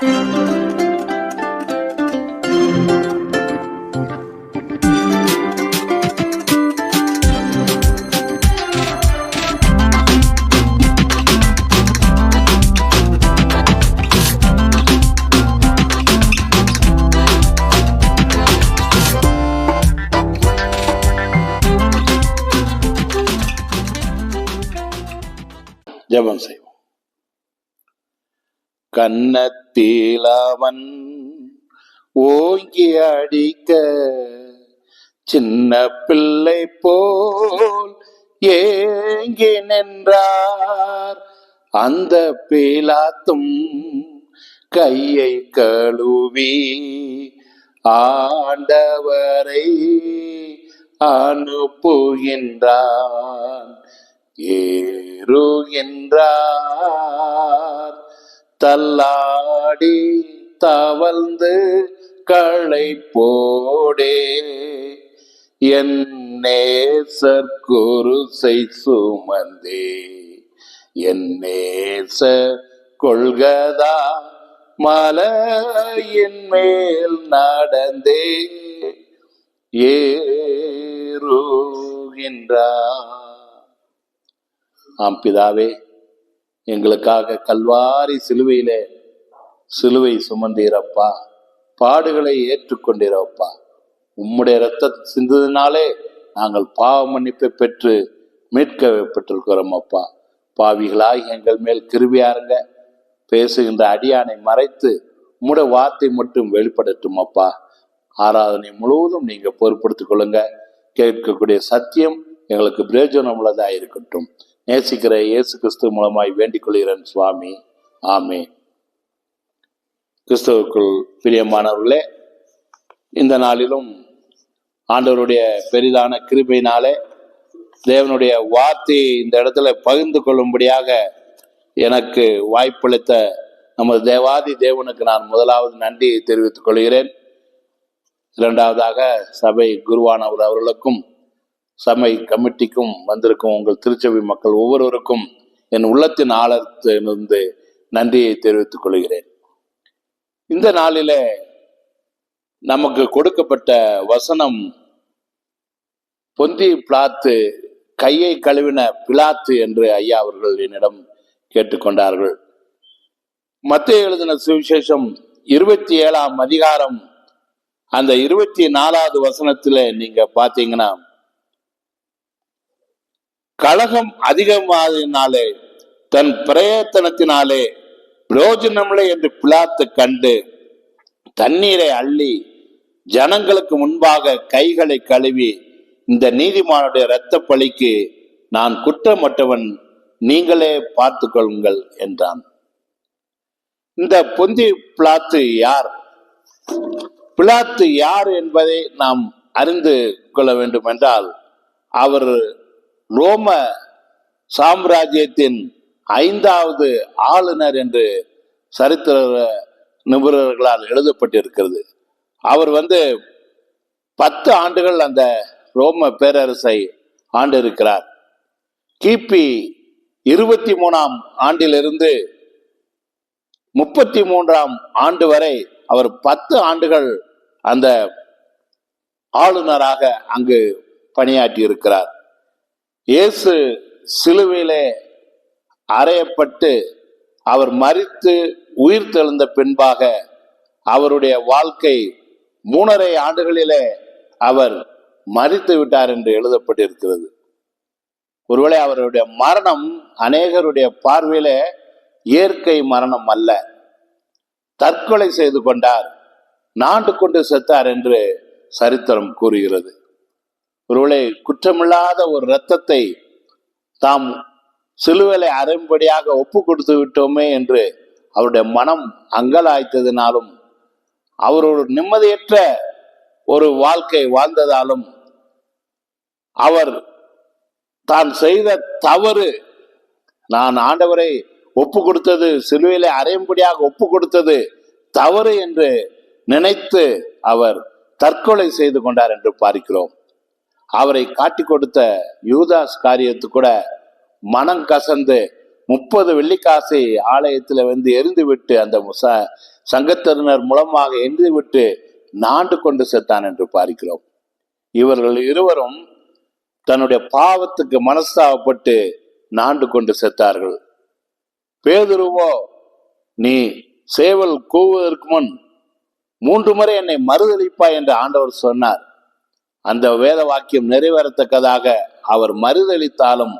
ஜெபம் கன்னத்தில் அவன் ஓங்கி அடிக்க சின்ன பிள்ளை போல் ஏங்கி நின்றார். அந்த பீலாத்தும் கையை கழுவி ஆண்டவரை அனுப்புகின்றான். ஏறுகின்றார் தள்ளாடி தவழ்ந்து களை போடே. என் நேசர் குருசை சுமந்தே. என் நேச கொள்கதா மலையின் மேல் நடந்தே. ஏறுகின்றார். ஆம் பிதாவே. எங்களுக்காக கல்வாரி சிலுவையிலே சிலுவை சுமந்தீரப்பா. பாடுகளை ஏற்றுக்கொண்டீரப்பா. உம்முடைய ரத்தம் சிந்ததினாலே நாங்கள் பாவ மன்னிப்பை பெற்று மீட்க பெற்றிருக்கிறோம் அப்பா பாவிகளாய் எங்கள் மேல் கிருவியாருங்க பேசுகின்ற அடியானை மறைத்து உம்முடைய வார்த்தை மட்டும் வெளிப்படட்டும் அப்பா ஆராதனை முழுவதும் நீங்க பொறுப்படுத்திக் கொள்ளுங்க. கேட்கக்கூடிய சத்தியம் எங்களுக்கு பிரயோஜனம் உள்ளதா இருக்கட்டும் நேசிக்கிற இயேசு கிறிஸ்து மூலமாய் வேண்டிக் கொள்கிறேன் சுவாமி. ஆமே கிறிஸ்துவுக்குள் பிரியமானவர்களே இந்த நாளிலும் ஆண்டவருடைய பெரிதான கிருபையினாலே தேவனுடைய வார்த்தையை இந்த இடத்துல பகிர்ந்து கொள்ளும்படியாக எனக்கு வாய்ப்பளித்த நமது தேவாதி தேவனுக்கு நான் முதலாவது நன்றி தெரிவித்துக் கொள்கிறேன். இரண்டாவதாக சபை குருவானவர் அவர்களுக்கும் சபை கமிட்டிக்கும் வந்திருக்கும் உங்கள் திருச்சபை மக்கள் ஒவ்வொருவருக்கும் என் உள்ளத்தின் ஆழத்திலிருந்து நன்றியை தெரிவித்துக் கொள்கிறேன். இந்த நாளில நமக்கு கொடுக்கப்பட்ட வசனம் பொந்தி பிளாத்து கையை கழுவின பிளாத்து என்று ஐயா அவர்கள் என்னிடம் கேட்டுக்கொண்டார்கள். மத்திய எழுதின சுவிசேஷம் இருபத்தி ஏழாம் அதிகாரம். அந்த இருபத்தி நாலாவது வசனத்துல நீங்க பாத்தீங்கன்னா கழகம் அதிகமானதினாலே தன் பிரயத்தனத்தினாலே பிரயோஜனமில்லை என்று பிளாத்து கண்டு தண்ணீரை அள்ளி ஜனங்களுக்கு முன்பாக கைகளை கழுவி இந்த நீதிமானுடைய இரத்த பழிக்கு நான் குற்றமற்றவன் நீங்களே பார்த்து கொள்ளுங்கள் என்றான். இந்த பொந்தி பிளாத்து யார்? பிளாத்து யார் என்பதை நாம் அறிந்து கொள்ள வேண்டும் என்றால் அவர் ரோம சாம்ராஜ்யத்தின் ஐந்தாவது ஆளுநர் என்று சரித்திர நிபுணர்களால் எழுதப்பட்டிருக்கிறது. அவர் வந்து பத்து ஆண்டுகள் அந்த ரோம பேரரசை ஆண்டு இருக்கிறார் கிபி இருபத்தி மூணாம் ஆண்டிலிருந்து முப்பத்தி மூன்றாம் ஆண்டு வரை அவர் பத்து ஆண்டுகள் அந்த ஆளுநராக அங்கு பணியாற்றி இருக்கிறார் இயேசு சிலுவையிலே அறையப்பட்டு அவர் மறித்து உயிர் தெழுந்த பின்பாக அவருடைய வாழ்க்கை மூணரை ஆண்டுகளிலே அவர் மறித்து விட்டார் என்று எழுதப்பட்டிருக்கிறது. ஒருவேளை அவருடைய மரணம் அநேகருடைய பார்வையிலே இயற்கை மரணம் அல்ல. தற்கொலை செய்து கொண்டார் நாண்டு கொண்டு செத்தார் என்று சரித்திரம் கூறுகிறது. ஒருவேளை குற்றமில்லாத ஒரு இரத்தத்தை தாம் சிலுவலை அரும்படியாக ஒப்பு கொடுத்து விட்டோமே என்று அவருடைய மனம் அங்கலாய்த்ததினாலும் அவர் ஒரு நிம்மதியற்ற ஒரு வாழ்க்கை வாழ்ந்ததாலும் அவர் தான் செய்த தவறு நான் ஆண்டவரை ஒப்பு கொடுத்தது சிலுவையிலே அறையும்படியாக ஒப்பு கொடுத்தது தவறு என்று நினைத்து அவர் தற்கொலை செய்து கொண்டார் என்று பார்க்கிறோம். அவரை காட்டி கொடுத்த யூதாஸ் காரியத்து கூட மனம் கசந்து முப்பது வெள்ளிக்காசை ஆலயத்தில் வந்து எரிந்து விட்டு அந்த முச சங்கத்தினர் மூலமாக எரிந்து விட்டு நாண்டு கொண்டு செத்தான் என்று பார்க்கிறோம். இவர்கள் இருவரும் தன்னுடைய பாவத்துக்கு மனஸ்தாபப்பட்டு நாண்டு கொண்டு செத்தார்கள். பேதுருவோ நீ சேவல் கூவுவதற்கு முன் மூன்று முறை என்னை மறுதளிப்பாய் என்று ஆண்டவர் சொன்னார். அந்த வேத வாக்கியம் நிறைவேறத்தக்கதாக அவர் மறுதளித்தாலும்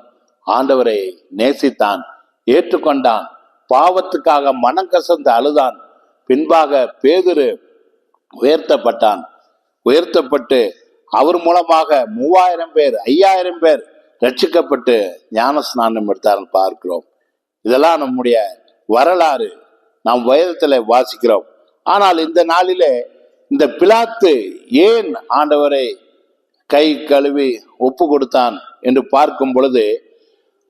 ஆண்டவரை நேசித்தான் ஏற்றுக்கொண்டான் பாவத்துக்காக மனம் கசந்து அழுதான். பின்பாக பேதுரு உயர்த்தப்பட்டான். உயர்த்தப்பட்டு அவர் மூலமாக மூவாயிரம் பேர் ஐயாயிரம் பேர் ரட்சிக்கப்பட்டு ஞான ஸ்நானம் எடுத்தார்கள் பார்க்கிறோம். இதெல்லாம் நம்முடைய வரலாறு. நாம் வேதத்தில் வாசிக்கிறோம். ஆனால் இந்த நாளிலே இந்த பிளாத்து ஏன் ஆண்டவரை கை கழுவி ஒப்பு கொடுத்தான் என்று பார்க்கும் பொழுது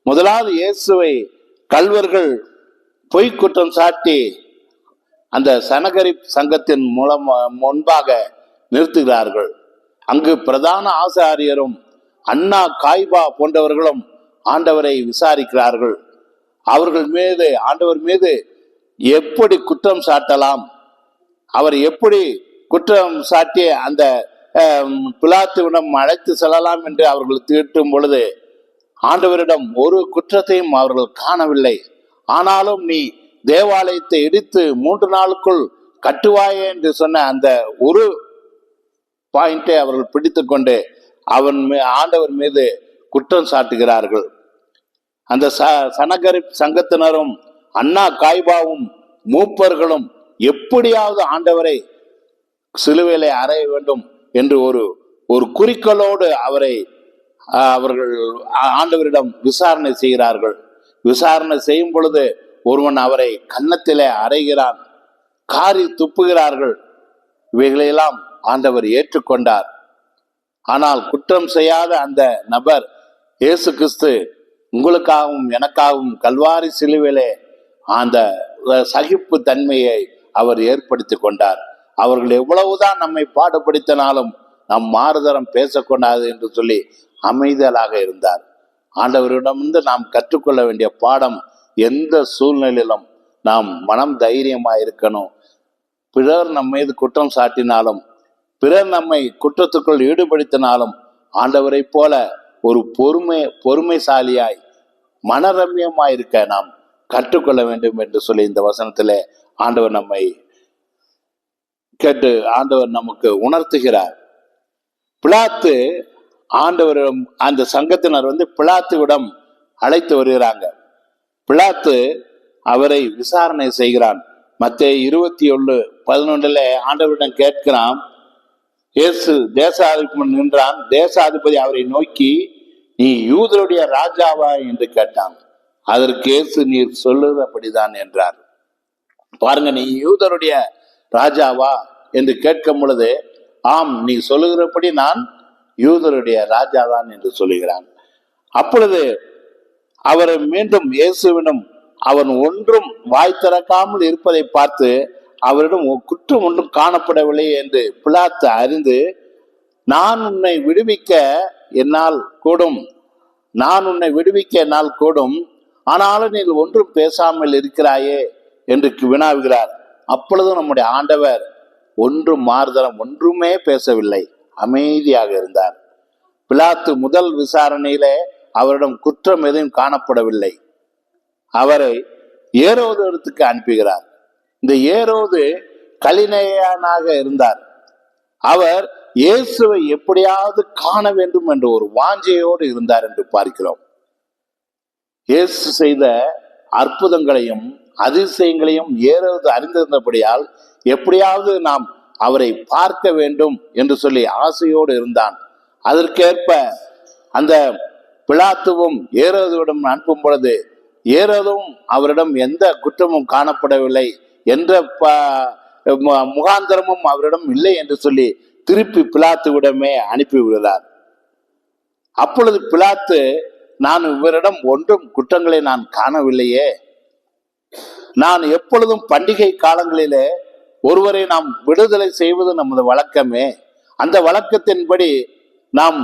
முதலாவது இயேசுவை கல்வர்கள் பொய் குற்றம் சாட்டி அந்த சனகரி சங்கத்தின் மூலம் முன்பாக நிறுத்துகிறார்கள். அங்கு பிரதான ஆசாரியரும் அண்ணா காய்பா போன்றவர்களும் ஆண்டவரை விசாரிக்கிறார்கள். அவர்கள் மீது ஆண்டவர் மீது எப்படி குற்றம் சாட்டலாம்? அவர் எப்படி குற்றம் சாட்டி அந்த பிலாத்துவிடம் அழைத்து செல்லலாம் என்று அவர்கள் தீட்டும் பொழுது ஆண்டவரிடம் ஒரு குற்றத்தையும் அவர்கள் காணவில்லை. ஆனாலும் நீ தேவாலயத்தை இடித்து மூன்று நாளுக்குள் கட்டுவாயே என்று சொன்ன அந்த ஒரு பாயிண்டை அவர்கள் பிடித்துக்கொண்டு அவன் மீ- ஆண்டவர் மீது குற்றம் சாட்டுகிறார்கள். அந்த ச சனகரி சங்கத்தினரும் அண்ணா காய்பாவும் மூப்பர்களும் எப்படியாவது ஆண்டவரை சிலுவையிலே அறைய வேண்டும். என்று ஒரு ஒரு குறிக்கோளோடு அவரை அவர்கள் ஆண்டவரிடம் விசாரணை செய்கிறார்கள். விசாரணை செய்யும் பொழுது ஒருவன் அவரை கன்னத்திலே அறைகிறான் காரி துப்புகிறார்கள். இவைகளையெல்லாம் ஆண்டவர் ஏற்றுக்கொண்டார். ஆனால் குற்றம் செய்யாத அந்த நபர் இயேசு கிறிஸ்து உங்களுக்காகவும் எனக்காகவும் கல்வாரி சிலுவிலே அந்த சகிப்பு தன்மையை அவர் ஏற்படுத்தி கொண்டார். அவர்கள் எவ்வளவுதான் நம்மை பாடுபடுத்தினாலும் நம் மாறுதரம் பேசக்கூடாது என்று சொல்லி அமைதலாக இருந்தார். ஆண்டவரிடமிருந்து நாம் கற்றுக்கொள்ள வேண்டிய பாடம் எந்த சூழ்நிலையிலும் நாம் மனம் தைரியமாக இருக்கணும். பிறர் நம் மீது குற்றம் சாட்டினாலும் பிறர் நம்மை குற்றத்துக்குள் ஈடுபடுத்தினாலும் ஆண்டவரை போல ஒரு பொறுமை பொறுமைசாலியாய் மனரம்யமாய் இருக்க நாம் கற்றுக்கொள்ள வேண்டும் என்று சொல்லி இந்த வசனத்திலே ஆண்டவர் நம்மை கேட்டு ஆண்டவர் நமக்கு உணர்த்துகிறார். பிளாத்து ஆண்டவரிடம் அந்த சங்கத்தினர் வந்து பிளாத்துவிடம் அழைத்து வருகிறாங்க. பிளாத்து அவரை விசாரணை செய்கிறான். மத்திய இருபத்தி ஒன்று பதினொன்றில் ஆண்டவரிடம் கேட்கிறான் இயேசு தேசாதிபதி நின்றான். தேசாதிபதி அவரை நோக்கி நீ யூதருடைய ராஜாவா? என்று கேட்டான். அதற்கு இயேசு நீர் சொல்லுகிறபடிதான் என்றார். பாருங்க நீ யூதருடைய ராஜாவா என்று கேட்கும் பொழுது ஆம் நீ சொல்லுகிறபடி நான் யூதருடைய ராஜாதான் என்று சொல்லுகிறான். அப்பொழுது அவரை மீண்டும் இயேசுவிடம் அவன் ஒன்றும் வாய் திறக்காமல் இருப்பதை பார்த்து அவரிடம் குற்றம் ஒன்றும் காணப்படவில்லை என்று பிளாத்து அறிந்து நான் உன்னை விடுவிக்க என்னால் கூடும். நான் உன்னை விடுவிக்க என்னால் கூடும். ஆனாலும் நீ ஒன்றும் பேசாமல் இருக்கிறாயே என்று வினாவுகிறார். அப்பொழுது நம்முடைய ஆண்டவர் ஒன்றும் மாறுதலம் ஒன்றுமே பேசவில்லை. அமைதியாக இருந்தார். பிலாத்து முதல் விசாரணையிலே அவரிடம் குற்றம் எதுவும் காணப்படவில்லை. அவரை ஏரோது இடத்துக்கு அனுப்புகிறார். இந்த ஏரோது கலிநேயனாக இருந்தார். அவர் இயேசுவை எப்படியாவது காண வேண்டும் என்ற ஒரு வாஞ்சையோடு இருந்தார் என்று பார்க்கிறோம். இயேசு செய்த அற்புதங்களையும் அதிசயங்களையும் ஏறது அறிந்திருந்தபடியால் எப்படியாவது நாம் அவரை பார்க்க வேண்டும் என்று சொல்லி ஆசையோடு இருந்தான். அதற்கேற்ப அந்த பிலாத்துவும் ஏறதுவிடம் அனுப்பும் பொழுது ஏறதும் அவரிடம் எந்த குற்றமும் காணப்படவில்லை என்ற ப- முகாந்தரமும் அவரிடம் இல்லை என்று சொல்லி திருப்பி பிளாத்துவிடமே அனுப்பி விடுகிறார். அப்பொழுது பிலாத்து நான் இவரிடம் ஒன்றும் குற்றங்களை நான் காணவில்லையே நான் எப்பொழுதும் பண்டிகை காலங்களிலே ஒருவரை நாம் விடுதலை செய்வது நமது வழக்கமே. அந்த வழக்கத்தின்படி நாம்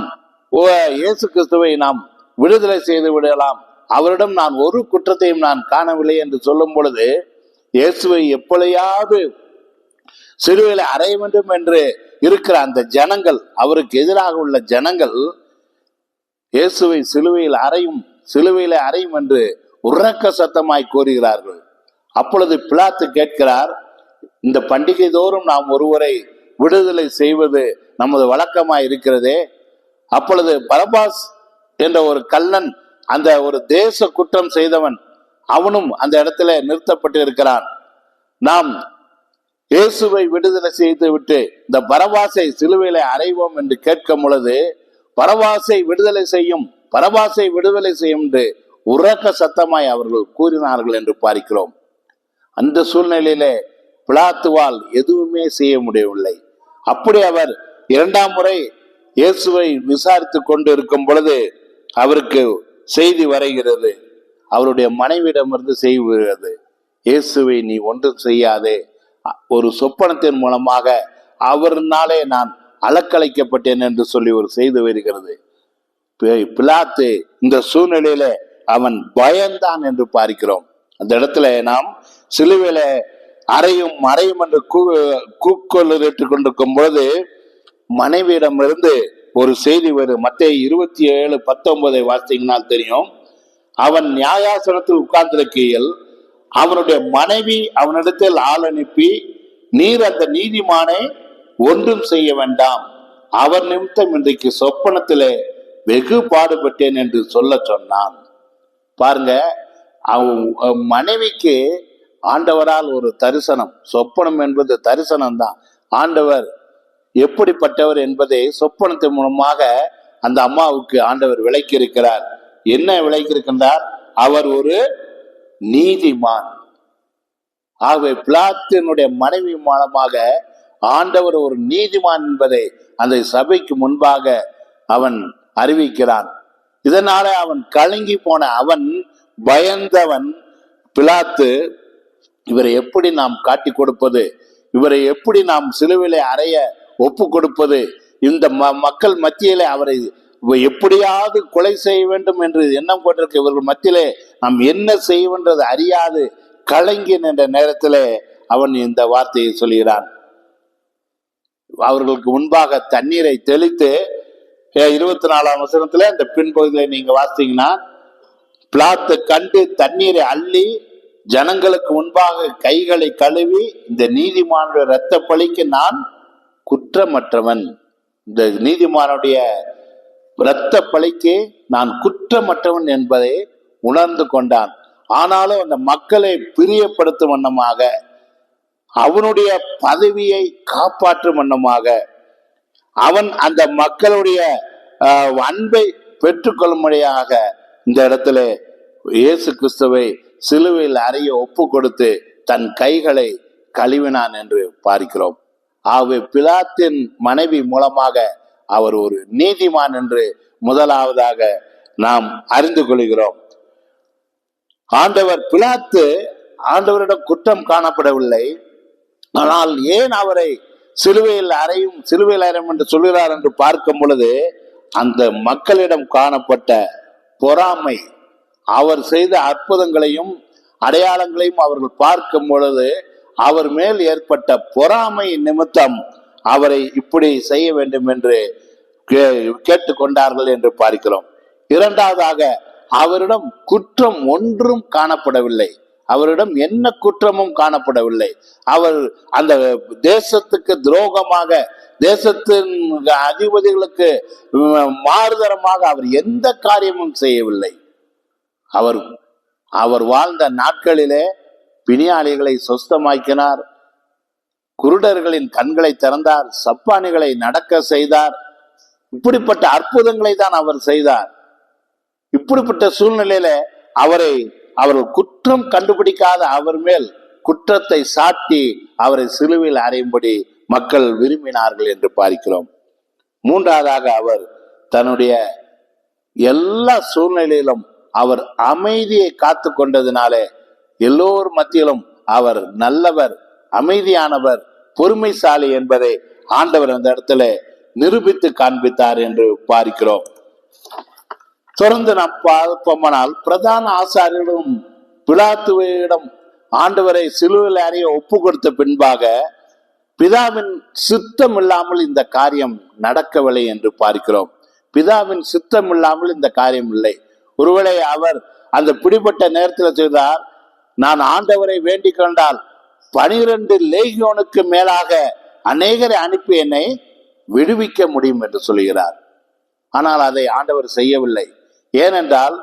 இயேசு கிறிஸ்துவை நாம் விடுதலை செய்து விடலாம். அவரிடம் நான் ஒரு குற்றத்தையும் நான் காணவில்லை என்று சொல்லும் பொழுது இயேசுவை எப்பொழுதையாவது சிறுவையில் அறைய வேண்டும் என்று இருக்கிற அந்த ஜனங்கள் அவருக்கு எதிராக உள்ள ஜனங்கள் இயேசுவை சிலுவையில் அறையும் சிலுவையில் அறையும் என்று உறக்க சத்தமாய் கூறுகிறார்கள். அப்பொழுது பிளாத்து கேட்கிறார் இந்த பண்டிகை தோறும் நாம் ஒருவரை விடுதலை செய்வது நமது வழக்கமாக இருக்கிறதே. அப்பொழுது பரபாஸ் என்ற ஒரு கல்லன் அந்த ஒரு தேச குற்றம் செய்தவன் அவனும் அந்த இடத்துல நிறுத்தப்பட்டு இருக்கிறான் நாம் இயேசுவை விடுதலை செய்து விட்டு இந்த பரவாசை சிலுவையில அறைவோம் என்று கேட்கும் பொழுது பரவாசை விடுதலை செய்யும் பரவாசை விடுதலை செய்யும் என்று உறக்க சத்தமாய் அவர்கள் கூறினார்கள் என்று பார்க்கிறோம். அந்த சூழ்நிலையிலே பிளாத்துவால் எதுவுமே செய்ய முடியவில்லை. அப்படி அவர் இரண்டாம் முறை இயேசுவை விசாரித்து கொண்டு இருக்கும் பொழுது அவருக்கு செய்தி வரைகிறது. அவருடைய மனைவியிடமிருந்து செய்தி வருகிறது. இயேசுவை நீ ஒன்றும் செய்யாதே. ஒரு சொப்பனத்தின் மூலமாக அவர்னாலே நான் அலக்கழிக்கப்பட்டேன் என்று சொல்லி ஒரு செய்தி வருகிறது. பிளாத்து பிலாத்து இந்த சூழ்நிலையில அவன் பயந்தான் என்று பார்க்கிறோம். அந்த இடத்துல நாம் சிலுவையில அறையும் மறையும் என்று கூக்கொள்ளிட்டு கொண்டிருக்கும் பொழுது மனைவியிடமிருந்து ஒரு செய்தி வரும் மத்திய இருபத்தி ஏழு பத்தொன்பதை வாசித்தீங்கன்னா தெரியும். அவன் நியாயாசனத்தில் உட்கார்ந்திருக்கையில் அவனுடைய மனைவி அவனிடத்தில் ஆள் அனுப்பி நீர் அந்த நீதிமானை ஒன்றும் செய்ய வேண்டாம். அவர் நிமித்தம் இன்றைக்கு சொப்பனத்திலே வெகு பாடுபட்டேன் என்று சொல்ல சொன்னான். பாருங்க அவன் அவன் மனைவிக்கு ஆண்டவரால் ஒரு தரிசனம் சொப்பனம் என்பது தரிசனம் தான் ஆண்டவர் எப்படிப்பட்டவர் என்பதை சொப்பனத்தின் மூலமாக அந்த அம்மாவுக்கு ஆண்டவர் விளக்கி இருக்கிறார் என்ன விளக்கி இருக்கின்றார் அவர் ஒரு நீதிமான். ஆகவே பிளாத்தினுடைய மனைவி மூலமாக ஆண்டவர் ஒரு நீதிமான் என்பதை அந்த சபைக்கு முன்பாக அவன் அறிவிக்கிறான். இதனால அவன் கலங்கி போன அவன் பயந்தவன் பிளாத்து இவரை எப்படி நாம் காட்டி கொடுப்பது? இவரை எப்படி நாம் சிலுவிலை அறைய ஒப்பு கொடுப்பது? இந்த ம- மக்கள் மத்தியிலே அவரை எப்படியாவது கொலை செய்ய வேண்டும் என்று எண்ணம் கொண்டிருக்க இவர்கள் மத்தியிலே நாம் என்ன செய்வென்றது அறியாது. கலங்கி நின்ற நேரத்திலே அவன் இந்த வார்த்தையை சொல்கிறான். அவர்களுக்கு முன்பாக தண்ணீரை தெளித்து இருபத்தி நாலாம் வசனத்துல இந்த பின்பகுதியில நீங்க வாசித்தீங்கன்னா பிளாத்து கண்டு தண்ணீரை அள்ளி ஜனங்களுக்கு முன்பாக கைகளை கழுவி இந்த நீதிமானுடைய இரத்த பழிக்கு நான் குற்றமற்றவன். இந்த நீதிமானுடைய இரத்த பழிக்கு நான் குற்றமற்றவன் என்பதை உணர்ந்து கொண்டான். ஆனாலும் அந்த மக்களை பிரியப்படுத்தும் வண்ணமாக அவனுடைய பதவியை காப்பாற்றும் வண்ணமாக அவன் அந்த மக்களுடைய அன்பை பெற்றுக்கொள்ளும்படியாக இந்த இடத்துல இயேசு கிறிஸ்துவை சிலுவையில் அறைய ஒப்பு கொடுத்து தன் கைகளை கழுவினான் என்று பார்க்கிறோம். ஆகவே பிலாத்தின் மனைவி மூலமாக அவர் ஒரு நீதிமான் என்று முதலாவதாக நாம் அறிந்து கொள்கிறோம். ஆண்டவர் பிலாத்து ஆண்டவரிடம் குற்றம் காணப்படவில்லை. ஆனால் ஏன் அவரை சிலுவையில் அறையும் சிலுவையில் அறையும் என்று சொல்கிறார் என்று பார்க்கும் பொழுது அந்த மக்களிடம் காணப்பட்ட பொறாமை அவர் செய்த அற்புதங்களையும் அடையாளங்களையும் அவர்கள் பார்க்கும் பொழுது அவர் மேல் ஏற்பட்ட பொறாமை நிமித்தம் அவரை இப்படி செய்ய வேண்டும் என்று கே- கேட்டுக்கொண்டார்கள் என்று பார்க்கிறோம். இரண்டாவதாக அவரிடம் குற்றம் ஒன்றும் காணப்படவில்லை. அவரிடம் என்ன குற்றமும் காணப்படவில்லை. அவர் அந்த தேசத்துக்கு துரோகமாக தேசத்தின் அதிபதிகளுக்கு மாறுதரமாக அவர் எந்த காரியமும் செய்யவில்லை. அவர் அவர் வாழ்ந்த நாட்களிலே பிணியாளிகளை சொஸ்தமாக்கினார். குருடர்களின் கண்களை திறந்தார். சப்பானிகளை நடக்க செய்தார். இப்படிப்பட்ட அற்புதங்களை தான் அவர் செய்தார். இப்படிப்பட்ட சூழ்நிலையில அவரை அவர்கள் குற்றம் கண்டுபிடிக்காத அவர் மேல் குற்றத்தை சாட்டி அவரை சிலுவையில் அறையும்படி மக்கள் விரும்பினார்கள் என்று பார்க்கிறோம். மூன்றாவதாக அவர் தன்னுடைய எல்லா சூழ்நிலையிலும் அவர் அமைதியை காத்து கொண்டதினாலே எல்லோர் மத்தியிலும் அவர் நல்லவர் அமைதியானவர் பொறுமைசாலி என்பதை ஆண்டவர் அந்த இடத்துல நிரூபித்து காண்பித்தார் என்று பார்க்கிறோம் தொடர்ந்து நாம் பார்ப்போமானால் பிரதான ஆசாரியரும் பிலாத்துவிடம் ஆண்டவரை சிலுவையில் அறிய ஒப்பு கொடுத்த பின்பாக பிதாவின் சித்தம் இல்லாமல் இந்த காரியம் நடக்கவில்லை என்று பார்க்கிறோம். பிதாவின் சித்தம் இல்லாமல் இந்த காரியம் இல்லை. ஒருவேளை அவர் அந்த பிடிபட்ட நேரத்தில் செய்தார் நான் ஆண்டவரை வேண்டிக் கொண்டால் பனிரெண்டு லேகியோனுக்கு மேலாக அநேகரை அனுப்பி என்னை விடுவிக்க முடியும் என்று சொல்கிறார். ஆனால் அதை ஆண்டவர் செய்யவில்லை. ஏனென்றால்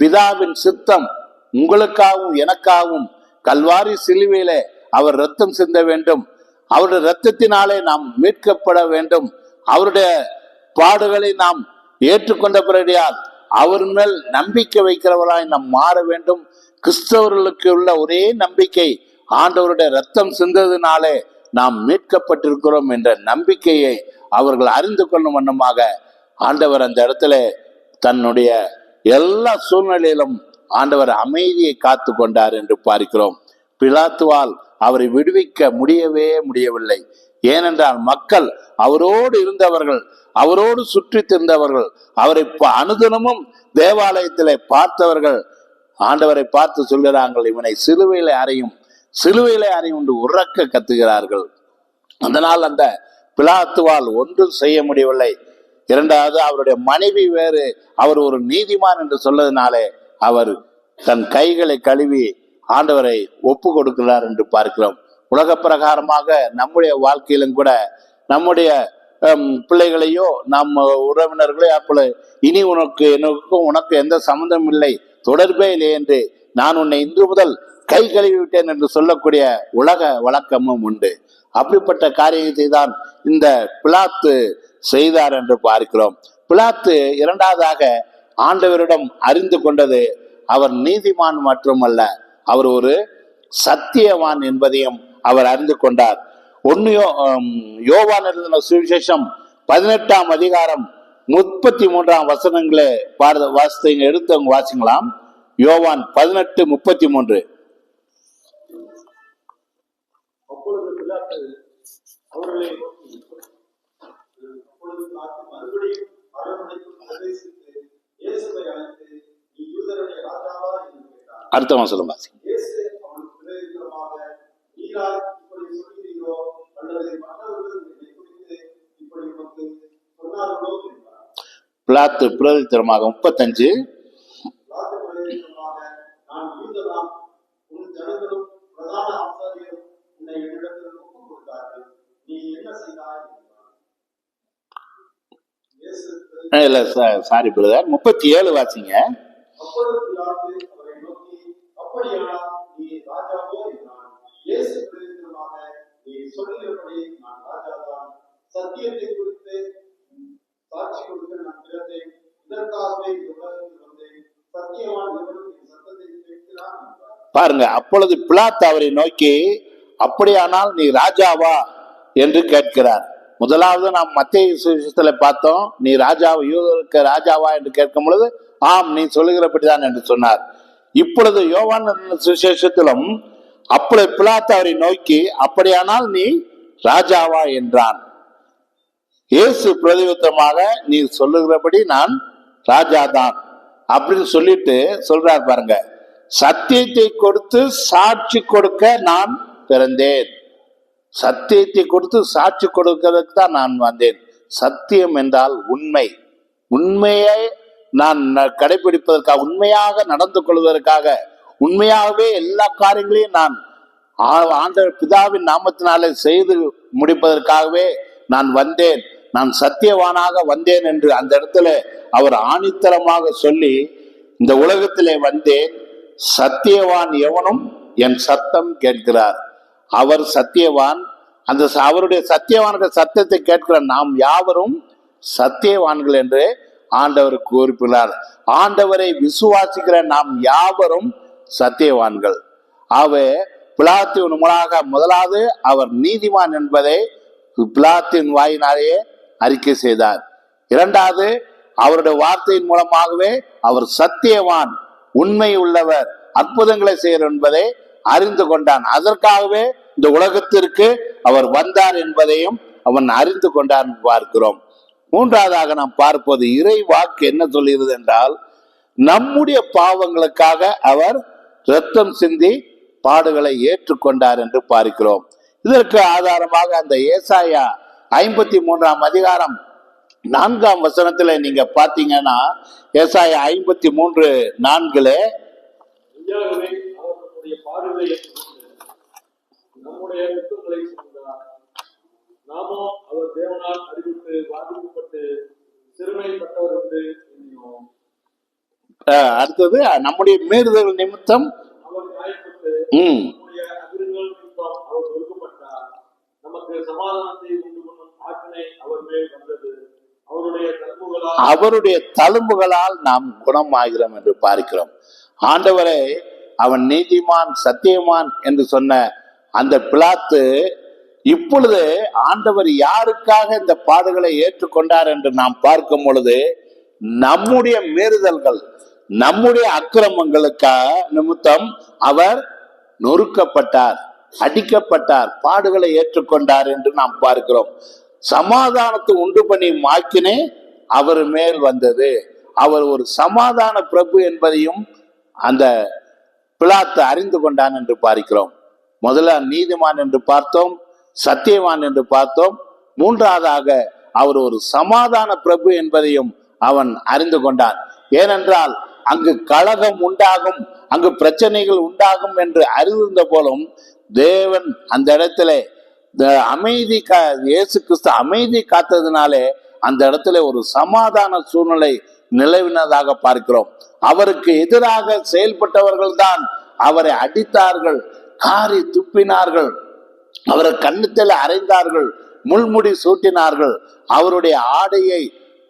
பிதாவின் சித்தம் உங்களுக்காகவும் எனக்காகவும் கல்வாரி சிலுவையிலே அவர் ரத்தம் சிந்த வேண்டும். அவருடைய ரத்தத்தினாலே நாம் மீட்கப்பட வேண்டும். அவருடைய பாடுகளை நாம் ஏற்றுக்கொண்ட பிறடியால் அவர் மேல் நம்பிக்கை வைக்கிறவராய் நாம் மாற வேண்டும். கிறிஸ்தவர்களுக்கு உள்ள ஒரே நம்பிக்கை ஆண்டவருடைய ரத்தம் சிந்ததினாலே நாம் மீட்கப்பட்டிருக்கிறோம் என்ற நம்பிக்கையை அவர்கள் அறிந்து கொள்ளும் வண்ணமாக ஆண்டவர் அந்த இடத்துல தன்னுடைய எல்லா சூழ்நிலையிலும் ஆண்டவர் அமைதியை காத்து கொண்டார் என்று பார்க்கிறோம். பிலாத்துவால் அவரை விடுவிக்க முடியவே முடியவில்லை. ஏனென்றால் மக்கள் அவரோடு இருந்தவர்கள் அவரோடு சுற்றி திரிந்தவர்கள் அவரை ப- அனுதினமும் தேவாலயத்திலே பார்த்தவர்கள். ஆண்டவரை பார்த்து சொல்கிறார்கள் இவனை சிலுவையிலே அறையும் சிலுவையிலே அறையும் என்று உறக்க கத்துகிறார்கள். அதனால் அந்த பிலாத்துவால் ஒன்றும் செய்ய முடியவில்லை. இரண்டாவது அவருடைய மனைவி வேறு அவர் ஒரு நீதிமான் என்று சொல்லதினாலே அவர் தன் கைகளை கழுவி ஆண்டவரை ஒப்பு கொடுக்கிறார் என்று பார்க்கிறோம். உலக பிரகாரமாக நம்முடைய வாழ்க்கையிலும் கூட நம்முடைய பிள்ளைகளையோ நம் உறவினர்களையோ அப்பொழுது இனி உனக்கு எனக்கும் உனக்கு எந்த சம்மந்தம் இல்லை. தொடர்பே இல்லை என்று நான் உன்னை இன்று முதல் கை கழுவி விட்டேன் என்று சொல்லக்கூடிய உலக வழக்கமும் உண்டு. அப்படிப்பட்ட காரியத்தை தான் இந்த பிளாத்து செய்தார் என்று பார்க்கிறோம். பிளாத்து இரண்டாவதாக ஆண்டவரிடம் அறிந்து கொண்டது அவர் நீதிமான் மட்டுமல்ல அவர் ஒரு சத்தியவான் என்பதையும் அவர் அறிந்து கொண்டார். ஒன்னு யோவான் எழுதின சுவிசேஷம் பதினெட்டாம் அதிகாரம் முப்பத்தி மூன்றாம் வசனங்களே பாரத வாசித்தவங்க எடுத்தவங்க வாசிங்களாம் யோவான் பதினெட்டு முப்பத்தி மூன்று அப்பொழுது பிலாத்து பிளாத்து பிரதித்திரமாக முப்பத்தஞ்சு. பிலாத்து இல்ல சாரி பிரதர் முப்பத்தி ஏழு வாசிங்க. அப்படியா நீ ராஜாவோ? என்றான். நீ நான் ராஜாதான். சத்தியத்தை குறித்து சாட்சி கொடுக்க நான் பிறந்தேன். இதற்காகவே உலகத்தில் வந்தேன். சத்தியவான் என் சத்தத்தை கேட்கிறான் பாருங்க அப்பொழுது பிளாத் அவரை நோக்கி அப்படியானால் நீ ராஜாவா? என்று கேட்கிறார். முதலாவது நாம் மத்திய சுவிசேஷத்துல பார்த்தோம் நீ ராஜாவா யூதருக்கு ராஜாவா? என்று கேட்கும் பொழுது ஆம் நீ சொல்லுகிறபடிதான் என்று சொன்னார். இப்பொழுது யோவான் சுவிசேஷத்திலும் அப்பொழுது பிலாத் அவரை நோக்கி அப்படியானால் நீ ராஜாவா? என்றான். இயேசு பிரதிபத்தமாக நீ சொல்லுகிறபடி நான் ராஜாதான். அப்படின்னு சொல்லிட்டு சொல்றார் பாருங்க. சத்தியத்தை கொடுத்து சாட்சி கொடுக்க நான் பிறந்தேன். சத்தியத்தை கொடுத்து சாட்சி கொடுக்கிறதுக்கு தான் நான் வந்தேன். சத்தியம் என்றால் உண்மை. உண்மையை நான் கடைபிடிப்பதற்காக உண்மையாக நடந்து கொள்வதற்காக உண்மையாகவே எல்லா காரியங்களையும் நான் ஆ- ஆண்டவர் பிதாவின் நாமத்தினாலே செய்து முடிப்பதற்காகவே நான் வந்தேன். நான் சத்தியவானாக வந்தேன் என்று அந்த இடத்துல அவர் ஆணித்தரமாக சொல்லி இந்த உலகத்திலே வந்தேன். சத்தியவான் எவனும் என் சத்தம் கேட்கிறார். அவர் சத்தியவான். அந்த அவருடைய சத்தியவான்கள் சத்தத்தை கேட்கிற நாம் யாவரும் சத்தியவான்கள் என்று ஆண்டவர் கூறினார் ஆண்டவரை விசுவாசிக்கிற நாம் யாவரும் சத்தியவான்கள். ஆகவே பிலாத்தின் மூலமாக முதலாவது அவர் நீதிமான் என்பதை பிலாத்தின் வாயினாலேயே அறிக்கை செய்தார். இரண்டாவது அவருடைய வார்த்தையின் மூலமாகவே அவர் சத்தியவான் உண்மை உள்ளவர் அற்புதங்களை செய்யர் என்பதை அறிந்து கொண்டான். அதற்காகவே இந்த உலகத்திற்கு அவர் வந்தார் என்பதையும் அவன் அறிந்து கொண்டான் பார்க்கிறோம். மூன்றாவதாக நாம் பார்ப்பது இறை வாக்கு என்ன சொல்கிறது என்றால் நம்முடைய பாவங்களுக்காக அவர் ரத்தம் சிந்தி பாடுகளை ஏற்றுக்கொண்டார் என்று பார்க்கிறோம். இதற்கு ஆதாரமாக அந்த ஏசாயா ஐம்பத்தி மூன்றாம் அதிகாரம் நான்காம் வசனத்துல நீங்க பாத்தீங்கன்னா ஏசாயா ஐம்பத்தி மூன்று நான்குல மெய்யாகவே அவர் தேவனால் அறிவித்து பாதிக்கப்பட்டு சிறுமைப்பட்டவர் அடுத்தது நம்முடைய மீறுதல் நிமித்தம் ம். அவருடைய தழும்புகளால் நாம் குணமாகிறோம் என்று பார்க்கிறோம். ஆண்டவரே அவன் நீதிமான் சத்தியமான் என்று சொன்ன அந்த பிளாத்து இப்பொழுது ஆண்டவர் யாருக்காக இந்த பாடுகளை ஏற்றுக்கொண்டார் என்று நாம் பார்க்கும் பொழுது நம்முடைய மீறுதல்கள் நம்முடைய அக்கிரமங்களுக்காக நிமித்தம் அவர் நொறுக்கப்பட்டார் அடிக்கப்பட்டார் பாடுகளை ஏற்றுக்கொண்டார் என்று நாம் பார்க்கிறோம். சமாதானத்தை உண்டு பண்ணி மாக்கினே அவர் மேல் வந்தது. அவர் ஒரு சமாதான பிரபு என்பதையும் அந்த பிளாத்து அறிந்து கொண்டான் என்று பார்க்கிறோம். முதல்ல நீதிமான் என்று பார்த்தோம் சத்தியவான் என்று பார்த்தோம். மூன்றாவதாக அவர் ஒரு சமாதான பிரபு என்பதையும் அவன் அறிந்து கொண்டான். ஏனென்றால் அங்கு கழகம் உண்டாகும் அங்கு பிரச்சனைகள் உண்டாகும் என்று அறிந்திருந்த போலும் தேவன் அந்த இடத்துல இந்த அமைதி கா இயேசு கிறிஸ்து அமைதி காத்ததினாலே அந்த இடத்துல ஒரு சமாதான சூழ்நிலை நிலவினதாக பார்க்கிறோம். அவருக்கு எதிராக செயல்பட்டவர்கள் தான் அவரை அடித்தார்கள் காரி துப்பினார்கள் அவரை கண்ணுத்தில் அறைந்தார்கள் முள்முடி சூட்டினார்கள் அவருடைய ஆடையை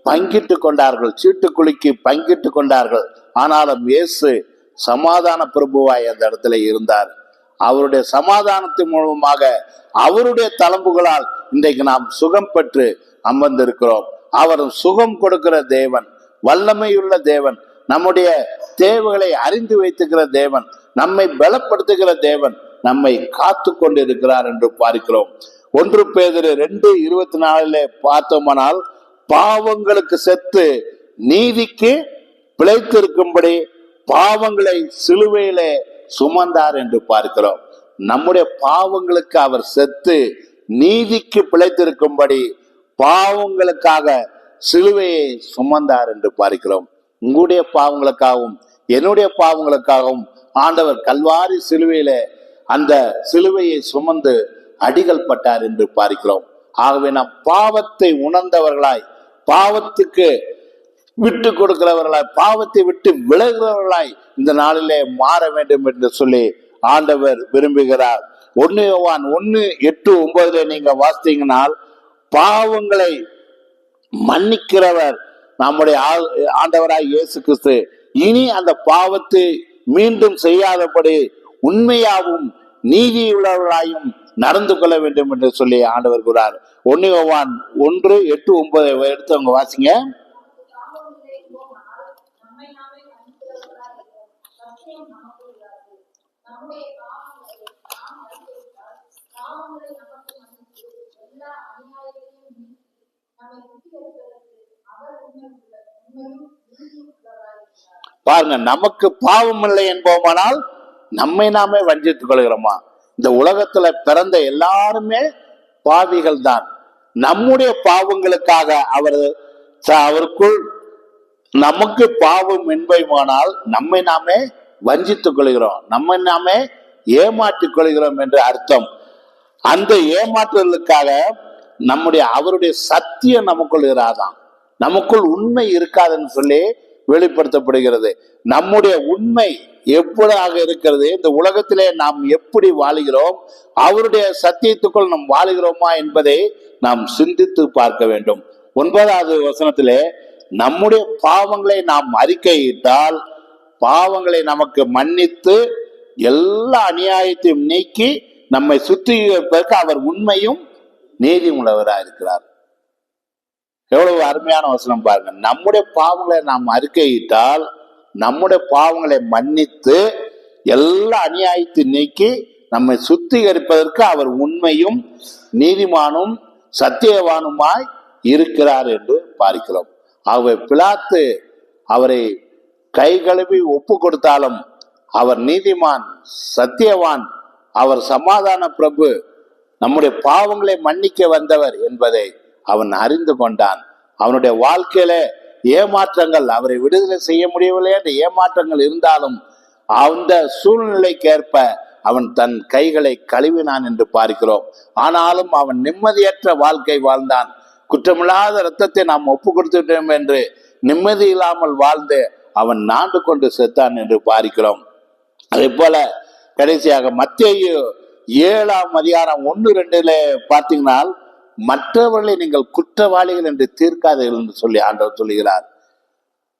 பங்கிட்டு கொண்டார்கள் சீட்டுக்குலுக்கி பங்கிட்டு கொண்டார்கள். ஆனாலும் இயேசு சமாதான பிரபுவாய் அந்த இடத்துல இருந்தார். அவருடைய சமாதானத்தின் மூலமாக அவருடைய தளம்புகளால் இன்றைக்கு நாம் சுகம் பெற்று அமர்ந்திருக்கிறோம். அவர் சுகம் கொடுக்கிற தேவன் வல்லமையுள்ள தேவன் நம்முடைய தேவைகளை அறிந்து வைத்துக்கிற தேவன் நம்மை பலப்படுத்துகிற தேவன் நம்மை காத்து கொண்டிருக்கிறார் என்று பார்க்கிறோம். ஒன்று பேதர் ரெண்டு இருபத்தி நாலுல பார்த்தோமானால் பாவங்களுக்கு செத்து நீதிக்கு பிழைத்திருக்கும்படி பாவங்களை சிலுவையில சுமந்தார் என்று பார்க்கிறோம். நம்முடைய பாவங்களுக்கு அவர் செத்து நீதிக்கு பிழைத்திருக்கும்படி பாவங்களுக்காக சிலுவையை சுமந்தார் என்று பார்க்கிறோம். உங்களுடைய பாவங்களுக்காகவும் என்னுடைய பாவங்களுக்காகவும் ஆண்டவர் கல்வாரி சிலுவையில அந்த சிலுவையை சுமந்து அடிகள் பட்டார் என்று பார்க்கிறோம். ஆகவே நாம் பாவத்தை உணர்ந்தவர்களாய் பாவத்துக்கு விட்டு கொடுக்கிறவர்களாய் பாவத்தை விட்டு விலகிறவர்களாய் இந்த நாளிலே மாற வேண்டும் என்று சொல்லி ஆண்டவர் விரும்புகிறார். ஒன்னு யோவான் ஒன்னு எட்டு ஒன்பதுல நீங்க வாசித்தீங்கனால் பாவங்களை மன்னிக்கிறவர் நம்முடைய ஆண்டவராய் இயேசு கிறிஸ்து. இனி அந்த பாவத்தை மீண்டும் செய்யாதபடி உண்மையாகவும் நீதியுள்ளவர்களாயும் நடந்து கொள்ள வேண்டும் என்று சொல்லி ஆண்டவர் கூறார். ஒன்னு யோவான் ஒன்று எட்டு ஒன்பது எடுத்து அவங்க வாசிங்க பாவங்களை போனால் நம்மை நாமே மன்னிக்கிறவர்களாய் இருப்போம். நம்முடைய பாவங்களை நாம் பாவங்களை நமக்கு மன்னித்து எல்லா அநியாயத்தையும் நீக்கி நம்மை அவர் உண்மை உள்ள உண்மையும் நீதியும் பாருங்க நமக்கு பாவம் இல்லை என்போமானால் நம்மை நாமே வஞ்சித்துக் கொள்கிறோமா? இந்த உலகத்துல பிறந்த எல்லாருமே பாவிகள் தான். நம்முடைய பாவங்களுக்காக அவர் அவருக்குள் நமக்கு பாவம் என்பதுமானால் நம்மை நாமே வஞ்சித்துக் கொள்கிறோம். நம்ம நாமே ஏமாற்றிக் கொள்கிறோம் என்று அர்த்தம். அந்த ஏமாற்றுதலுக்காக நம்முடைய அவருடைய சத்தியம் நமக்குள் இராதான் நமக்குள் உண்மை இருக்காதுன்னு சொல்லி வெளிப்படுத்தப்படுகிறது. நம்முடைய உண்மை எப்படாக இருக்கிறது? இந்த உலகத்திலே நாம் எப்படி வாழுகிறோம்? அவருடைய சத்தியத்துக்குள் நாம் வாழுகிறோமா என்பதை நாம் சிந்தித்து பார்க்க வேண்டும். ஒன்பதாவது வசனத்திலே நம்முடைய பாவங்களை நாம் அறிக்கையிட்டால் பாவங்களை நமக்கு மன்னித்து எல்லா அநியாயத்தையும் நீக்கி நம்மை சுத்திகரிப்பதற்கு அவர் உண்மையும் நீதி உள்ளவராக இருக்கிறார். எவ்வளவு அருமையான வசனம் பாருங்க. நம்முடைய பாவங்களை நாம் அறிக்கையிட்டால் நம்முடைய பாவங்களை மன்னித்து எல்லா அநியாயத்தை நீக்கி நம்மை சுத்திகரிப்பதற்கு அவர் உண்மையும் நீதிமானும் சத்தியவானுமாய் இருக்கிறார் என்று பார்க்கிறோம். ஆகவே பிளாத்து அவரை கை கழுவி ஒப்பு கொடுத்தாலும் அவர் நீதிமான் சத்தியவான் அவர் சமாதான பிரபு நம்முடைய பாவங்களை மன்னிக்க வந்தவர் என்பதை அவன் அறிந்து கொண்டான். அவனுடைய வாழ்க்கையில ஏமாற்றங்கள் அவரை விடுதலை செய்ய முடியவில்லை என்ற ஏமாற்றங்கள் இருந்தாலும் அந்த சூழ்நிலைக்கேற்ப அவன் தன் கைகளை கழுவினான் என்று பார்க்கிறோம். ஆனாலும் அவன் நிம்மதியற்ற வாழ்க்கை வாழ்ந்தான். குற்றமில்லாத இரத்தத்தை நாம் ஒப்பு கொடுத்துட்டோம் என்று நிம்மதி இல்லாமல் வாழ்ந்து அவன் நாண்டு கொண்டு செத்தான் என்று பார்க்கிறோம் அதே போல கடைசியாக மத்திய ஏழாம் அதிகாரம் ஒன்று ரெண்டுல பார்த்தீங்கன்னா மற்றவர்களை நீங்கள் குற்றவாளிகள் என்று தீர்க்காதீர்கள் என்று சொல்லி ஆண்டவர் சொல்லுகிறார்.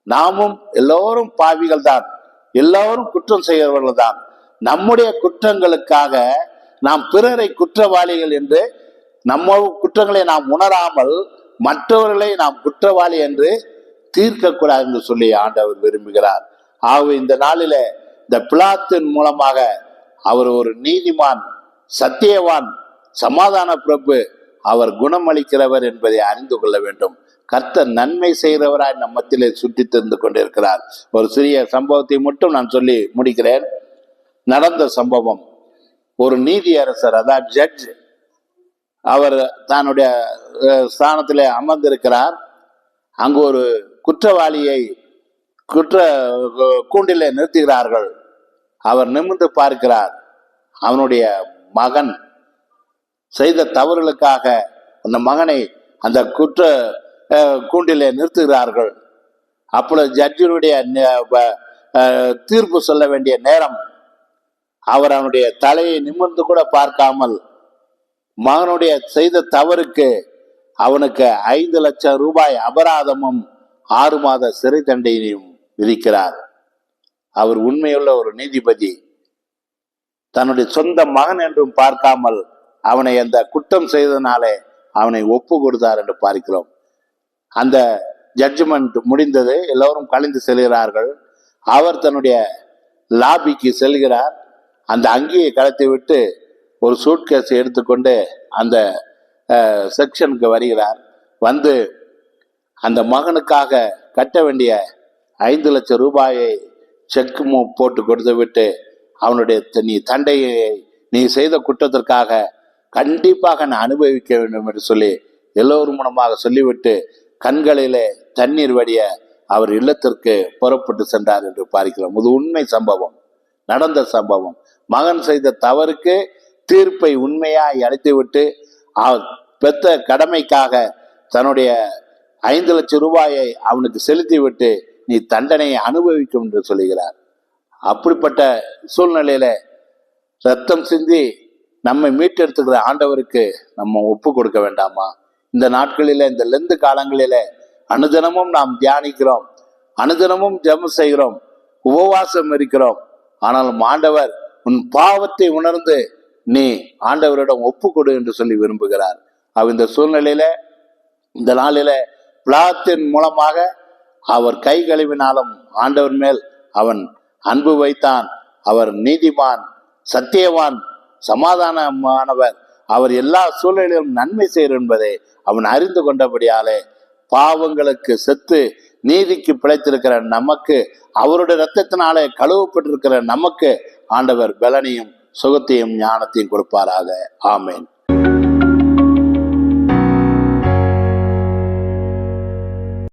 நாமும் எல்லோரும் பாவிகள் தான். எல்லோரும் குற்றம் செய்கிறவர்கள் தான். நம்முடைய குற்றங்களுக்காக நாம் பிறரை குற்றவாளிகள் என்று நம்ம குற்றங்களை நாம் உணராமல் மற்றவர்களை நாம் குற்றவாளி என்று தீர்க்கக்கூடாது என்று சொல்லி ஆண்டவர் விரும்புகிறார். ஆகவே இந்த நாளில இந்த பிளாத்தின் மூலமாக அவர் ஒரு நீதிமான் சத்தியவான் சமாதான பிரபு அவர் குணமளிக்கிறவர் என்பதை அறிந்து கொள்ள வேண்டும். கர்த்தர் நன்மை செய்கிறவராய் நம் மத்தியிலே சுற்றி திருந்து கொண்டிருக்கிறார். ஒரு சிறிய சம்பவத்தை மட்டும் நான் சொல்லி முடிக்கிறேன். நடந்த சம்பவம். ஒரு நீதியரசர் அதாவது ஜட்ஜ் அவர் தன்னுடைய ஸ்தானத்தில் ஸ்தானத்திலே அமர்ந்திருக்கிறார். அங்கு ஒரு குற்றவாளியை குற்ற கூண்டிலே நிறுத்துகிறார்கள். அவர் நிமிர்ந்து பார்க்கிறார். அவனுடைய மகன் செய்த தவறுகளுக்காக அந்த மகனை அந்த குற்ற கூண்டிலே நிறுத்துகிறார்கள். அப்பொழுது ஜட்ஜினுடைய தீர்ப்பு சொல்ல வேண்டிய நேரம். அவர் அவனுடைய தலையை நிமிர்ந்து கூட பார்க்காமல் மகனுடைய செய்த தவறுக்கு அவனுக்கு ஐந்து லட்சம் ரூபாய் அபராதமும் ஆறு மாத சிறை தண்டையையும் விதிக்கிறார் அவர் உண்மையுள்ள ஒரு நீதிபதி. தன்னுடைய சொந்த மகன் என்றும் பார்க்காமல் அவனை அந்த குற்றம் செய்ததினாலே அவனை ஒப்பு கொடுத்தார் என்று பார்க்கிறோம். அந்த ஜட்ஜ்மெண்ட் முடிந்தது. எல்லோரும் கலைந்து செல்கிறார்கள். அவர் தன்னுடைய லாபிக்கு செல்கிறார். அந்த அங்கியை கலத்தி விட்டு ஒரு சூட்கேஸ் எடுத்துக்கொண்டு அந்த செக்ஷனுக்கு வருகிறார். வந்து அந்த மகனுக்காக கட்ட வேண்டிய ஐந்து லட்சம் ரூபாயை செக் போட்டு கொடுத்து விட்டு அவனுடைய த- நீ தண்டையை நீ செய்த குற்றத்திற்காக கண்டிப்பாக நான் அனுபவிக்க வேண்டும் என்று சொல்லி எல்லோரும் மூலமாக சொல்லிவிட்டு கண்களிலே தண்ணீர் வடிய அவர் இல்லத்திற்கு புறப்பட்டு சென்றார் என்று பார்க்கிறோம். இது உண்மை சம்பவம். நடந்த சம்பவம். மகன் செய்த தவறுக்கு தீர்ப்பை உண்மையாய் அழைத்துவிட்டு அவர் பெத்த கடமைக்காக தன்னுடைய ஐந்து லட்சம் ரூபாயை அவனுக்கு செலுத்திவிட்டு நீ தண்டனையை அனுபவிக்கும் என்று சொல்லுகிறார். அப்படிப்பட்ட சூழ்நிலையில ரத்தம் சிந்தி நம்மை மீட்டெடுத்துக்கிற ஆண்டவருக்கு நம்ம ஒப்பு கொடுக்க வேண்டாமா? இந்த நாட்களில இந்த லெந்து காலங்களில அனுதினமும் நாம் தியானிக்கிறோம். அனுதினமும் ஜெபம் செய்கிறோம். உபவாசம் இருக்கிறோம். ஆனால் ஆண்டவர் உன் பாவத்தை உணர்ந்து நீ ஆண்டவரிடம் ஒப்பு கொடு என்று சொல்லி விரும்புகிறார். அவ இந்த சூழ்நிலையில இந்த நாளில பிளாத்தின் மூலமாக அவர் கை கழுவினாலும் ஆண்டவர் மேல் அவன் அன்பு வைத்தான். அவர் நீதிமான் சத்தியவான் சமாதானமானவர். அவர் எல்லா சூழ்நிலையிலும் நன்மை செய்யும் என்பதை அவன் அறிந்து கொண்டபடியாலே பாவங்களுக்கு செத்து நீதிக்கு பிழைத்திருக்கிற நமக்கு அவருடைய இரத்தத்தினாலே கழுவப்பட்டிருக்கிற நமக்கு ஆண்டவர் பலனையும் சுகத்தையும் ஞானத்தையும் கொடுப்பாராக. ஆமேன்.